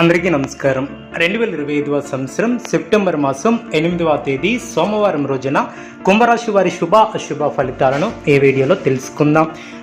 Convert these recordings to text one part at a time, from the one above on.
అందరికీ నమస్కారం. రెండు వేల ఇరవై ఐదవ సంవత్సరం సెప్టెంబర్ మాసం ఎనిమిదవ తేదీ సోమవారం రోజున కుంభరాశి వారి శుభ అశుభ ఫలితాలను ఏ వీడియోలో తెలుసుకుందాం.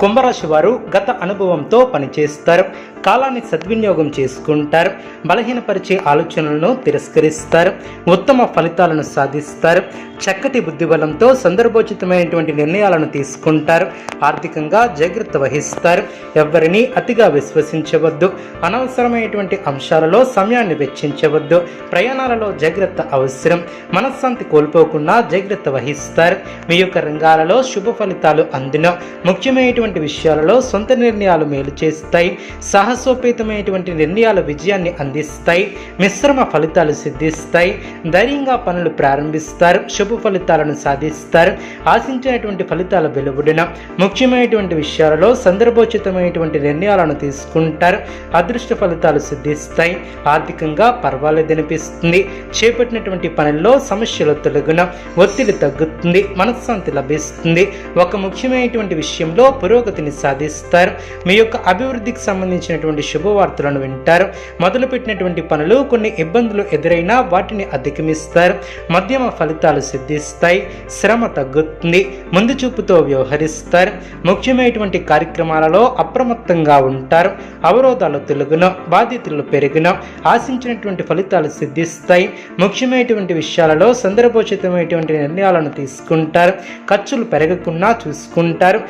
కుంభరాశి వారు గత అనుభవంతో పనిచేస్తారు. కాలాన్ని సద్వినియోగం చేసుకుంటారు. బలహీనపరిచే ఆలోచనలను తిరస్కరిస్తారు. ఉత్తమ ఫలితాలను సాధిస్తారు. చక్కటి బుద్ధిబలంతో సందర్భోచితమైనటువంటి నిర్ణయాలను తీసుకుంటారు. ఆర్థికంగా జాగ్రత్త వహిస్తారు. ఎవరిని అతిగా విశ్వసించవద్దు. అనవసరమైనటువంటి అంశాలలో సమయాన్ని వెచ్చించవద్దు. ప్రయాణాలలో జాగ్రత్త అవసరం. మనశ్శాంతి కోల్పోకుండా జాగ్రత్త వహిస్తారు. మీ యొక్క రంగాలలో శుభ ఫలితాలు అందిన. ముఖ్యమైనటువంటి విషయాలలో సొంత నిర్ణయాలు మేలు చేస్తాయి. సాహసోపేతమైనటువంటి నిర్ణయాలు విజయాన్ని అందిస్తాయి. మిశ్రమ ఫలితాలు సిద్ధిస్తాయి. ధైర్యంగా పనులు ప్రారంభిస్తారు. శుభ ఫలితాలను సాధిస్తారు. ఆశించినటువంటి ఫలితాల వెలువడిన ముఖ్యమైనటువంటి విషయాలలో సందర్భోచితమైనటువంటి నిర్ణయాలను తీసుకుంటారు. అదృష్ట ఫలితాలు సిద్ధిస్తాయి. ఆర్థికంగా పర్వాలేదనిపిస్తుంది చేపట్టినటువంటి పనుల్లో సమస్యలు తొలగిన ఒత్తిడి తగ్గుతుంది. మనశ్శాంతి లభిస్తుంది. ఒక ముఖ్యమైనటువంటి విషయంలో పురోగతిని సాధిస్తారు. మీ యొక్క అభివృద్ధికి సంబంధించినటువంటి శుభవార్తలను వింటారు. మొదలుపెట్టినటువంటి పనులు కొన్ని ఇబ్బందులు ఎదురైనా వాటిని అధిగమిస్తారు. మధ్యమ ఫలితాలు సిద్ధిస్తాయి. శ్రమ తగ్గుతుంది. ముందు చూపుతో వ్యవహరిస్తారు. ముఖ్యమైనటువంటి కార్యక్రమాలలో అప్రమత్తంగా ఉంటారు. అవరోధాలు తెలుగును బాధ్యతలు పెరిగిన ఆశించినటువంటి ఫలితాలు సిద్ధిస్తాయి. ముఖ్యమైనటువంటి విషయాలలో సందర్భోచితమైనటువంటి నిర్ణయాలను తీసుకుంటారు. ఖర్చులు పెరగకుండా చూసుకుంటారు.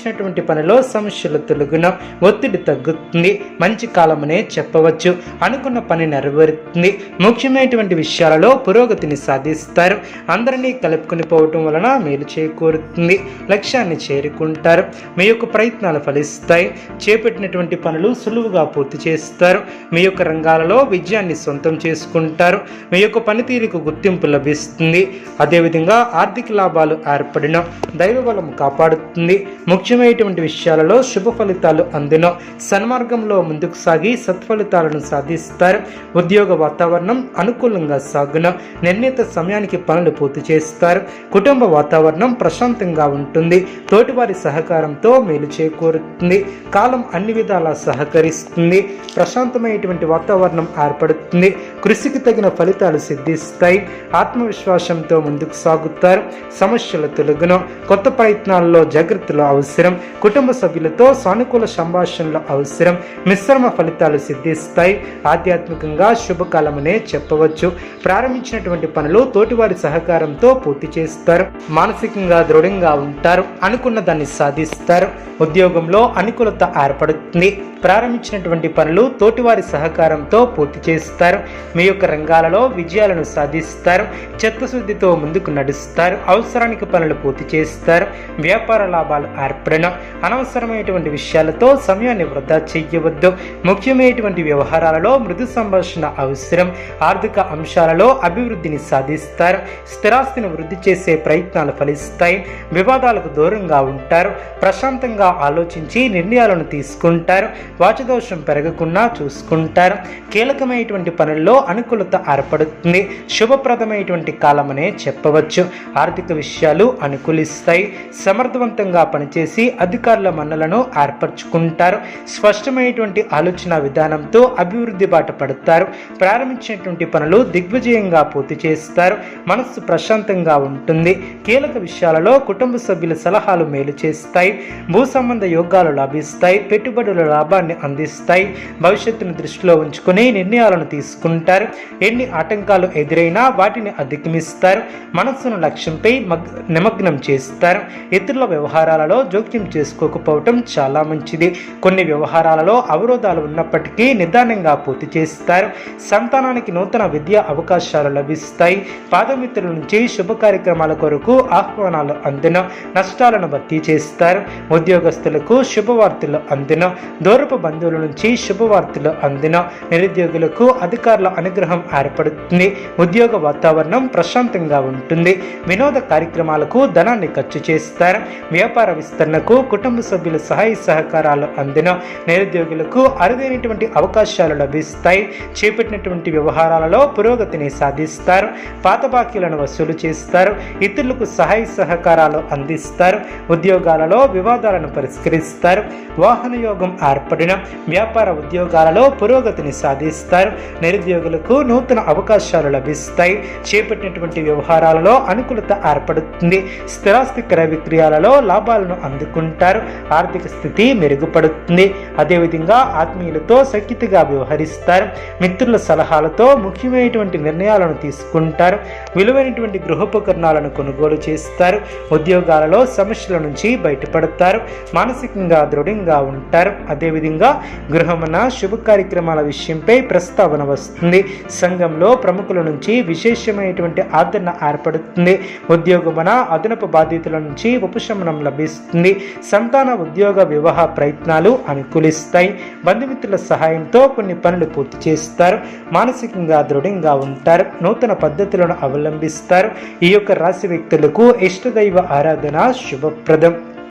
ప్రారంభించినటువంటి పనిలో సమస్యలు తొలగిన ఒత్తిడి తగ్గుతుంది. మంచి కాలమనే చెప్పవచ్చు. అనుకున్న పని నెరవేరుతుంది. ముఖ్యమైనటువంటి విషయాలలో పురోగతిని సాధిస్తారు. అందరినీ కలుపుకొని పోవటం వలన మేలు చేకూరుతుంది. లక్ష్యాన్ని చేరుకుంటారు. మీ యొక్క ప్రయత్నాలు ఫలిస్తాయి. చేపట్టినటువంటి పనులు సులువుగా పూర్తి చేస్తారు. మీ యొక్క రంగాలలో విజయాన్ని సొంతం చేసుకుంటారు. మీ యొక్క పనితీరుకు గుర్తింపు లభిస్తుంది. అదేవిధంగా ఆర్థిక లాభాలు ఏర్పడిన దైవ బలం కాపాడుతుంది ముఖ్యమైనటువంటి విషయాలలో శుభ ఫలితాలు అందిన సన్మార్గంలో ముందుకు సాగి సత్ఫలితాలను సాధిస్తారు. ఉద్యోగ వాతావరణం అనుకూలంగా సాగున నిర్ణీత సమయానికి పనులు పూర్తి చేస్తారు. కుటుంబ వాతావరణం ప్రశాంతంగా ఉంటుంది. తోటివారి సహకారంతో మేలు చేకూరుతుంది. కాలం అన్ని విధాలా సహకరిస్తుంది. ప్రశాంతమైనటువంటి వాతావరణం ఏర్పడుతుంది. కృషికి తగిన ఫలితాలు సిద్ధిస్తాయి. ఆత్మవిశ్వాసంతో ముందుకు సాగుతారు. సమస్యల తొలగును. కొత్త ప్రయత్నాల్లో జాగ్రత్తలు అవసరం. కుటుంబ సభ్యులతో సానుకూల సంభాషణలు అవసరం. మిశ్రమ ఫలితాలు సిద్ధిస్తాయి. ఆధ్యాత్మికంగా శుభకాలమనే చెప్పవచ్చు. ప్రారంభించినటువంటి పనులు తోటివారి సహకారంతో పూర్తి చేస్తారు. మానసికంగా దృఢంగా ఉంటారు. అనుకున్న దాన్ని సాధిస్తారు. ఉద్యోగంలో అనుకూలత ఏర్పడుతుంది. ప్రారంభించినటువంటి పనులు తోటివారి సహకారంతో పూర్తి చేస్తారు. మీ యొక్క రంగాలలో విజయాలను సాధిస్తారు. చిత్తశుద్ధితో ముందుకు నడుస్తారు. అవసరానికి పనులు పూర్తి చేస్తారు. వ్యాపార లాభాలు ఎప్పుడైనా అనవసరమైనటువంటి విషయాలతో సమయాన్ని వృధా చేయవద్దు. ముఖ్యమైనటువంటి వ్యవహారాలలో మృదు సంభాషణ అవసరం. ఆర్థిక అంశాలలో అభివృద్ధిని సాధిస్తారు. స్థిరాస్తిని వృద్ధి చేసే ప్రయత్నాలు ఫలిస్తాయి. వివాదాలకు దూరంగా ఉంటారు. ప్రశాంతంగా ఆలోచించి నిర్ణయాలను తీసుకుంటారు. వాచదోషం పెరగకుండా చూసుకుంటారు. కీలకమైనటువంటి పనుల్లో అనుకూలత ఏర్పడుతుంది. శుభప్రదమైనటువంటి కాలమనే చెప్పవచ్చు. ఆర్థిక విషయాలు అనుకూలిస్తాయి. సమర్థవంతంగా పనిచేసి అధికారుల మన్నలను ఏర్పరచుకుంటారు. స్పష్టమైనటువంటి ఆలోచన విధానంతో అభివృద్ధి బాట పడతారు. ప్రారంభించినటువంటి పనులు దిగ్విజయంగా పూర్తి చేస్తారు. మనస్సు ప్రశాంతంగా ఉంటుంది. కీలక విషయాలలో కుటుంబ సభ్యుల సలహాలు మేలు చేస్తాయి. భూ సంబంధ యోగాలు లాభిస్తాయి. పెట్టుబడుల లాభాన్ని అందిస్తాయి. భవిష్యత్తును దృష్టిలో ఉంచుకుని నిర్ణయాలను తీసుకుంటారు. ఎన్ని ఆటంకాలు ఎదురైనా వాటిని అధిగమిస్తారు. మనస్సును లక్ష్యంపై మగ్ నిమగ్నం చేస్తారు. ఇతరుల వ్యవహారాలలో జోక్యం జోక్యం చేసుకోకపోవటం చాలా మంచిది. కొన్ని వ్యవహారాలలో అవరోధాలు ఉన్నప్పటికీ నిదానంగా పూర్తి చేస్తారు. సంతానానికి నూతన విద్యా అవకాశాలు లభిస్తాయి. పాదమిత్రుల నుంచి శుభ కార్యక్రమాల కొరకు ఆహ్వానాలు అందిన నష్టాలను భర్తీ చేస్తారు. ఉద్యోగస్తులకు శుభవార్తలు అందిన దూరపు బంధువుల నుంచి శుభవార్తలు అందిన నిరుద్యోగులకు అధికారుల అనుగ్రహం ఏర్పడుతుంది. ఉద్యోగ వాతావరణం ప్రశాంతంగా ఉంటుంది. వినోద కార్యక్రమాలకు ధనాన్ని ఖర్చు చేస్తారు. వ్యాపార విస్తరణ విస్తరణకు కుటుంబ సభ్యుల సహాయ సహకారాలు అందిన నిరుద్యోగులకు అరుదైనటువంటి అవకాశాలు లభిస్తాయి. చేపట్టినటువంటి వ్యవహారాలలో పురోగతిని సాధిస్తారు. పాత బాకీలను వసూలు చేస్తారు. ఇతరులకు సహాయ సహకారాలు అందిస్తారు. ఉద్యోగాలలో వివాదాలను పరిష్కరిస్తారు. వాహన యోగం ఏర్పడిన వ్యాపార ఉద్యోగాలలో పురోగతిని సాధిస్తారు. నిరుద్యోగులకు నూతన అవకాశాలు లభిస్తాయి. చేపట్టినటువంటి వ్యవహారాలలో అనుకూలత ఏర్పడుతుంది. స్థిరాస్తి క్రయ విక్రయాలలో లాభాలను అందుకుంటారు ఆర్థిక స్థితి మెరుగుపడుతుంది. అదేవిధంగా ఆత్మీయులతో సఖ్యతగా వ్యవహరిస్తారు. మిత్రుల సలహాలతో ముఖ్యమైనటువంటి నిర్ణయాలను తీసుకుంటారు. విలువైనటువంటి గృహోపకరణాలను కొనుగోలు చేస్తారు. ఉద్యోగాలలో సమస్యల నుంచి బయటపడతారు. మానసికంగా దృఢంగా ఉంటారు. అదేవిధంగా గృహమున శుభ కార్యక్రమాల విషయంపై ప్రస్తావన వస్తుంది. సంఘంలో ప్రముఖుల నుంచి విశేషమైనటువంటి ఆదరణ ఏర్పడుతుంది. ఉద్యోగమున అదనపు బాధ్యతల నుంచి ఉపశమనం లభిస్తుంది. సంతాన ఉద్యోగ వివాహ ప్రయత్నాలు అనుకూలిస్తాయి. బంధుమిత్రుల సహాయంతో కొన్ని పనులు పూర్తి చేస్తారు. మానసికంగా దృఢంగా ఉంటారు. నూతన పద్ధతులను అవలంబిస్తారు. ఈ యొక్క రాశి వ్యక్తులకు ఇష్టదైవ ఆరాధన శుభప్రదం.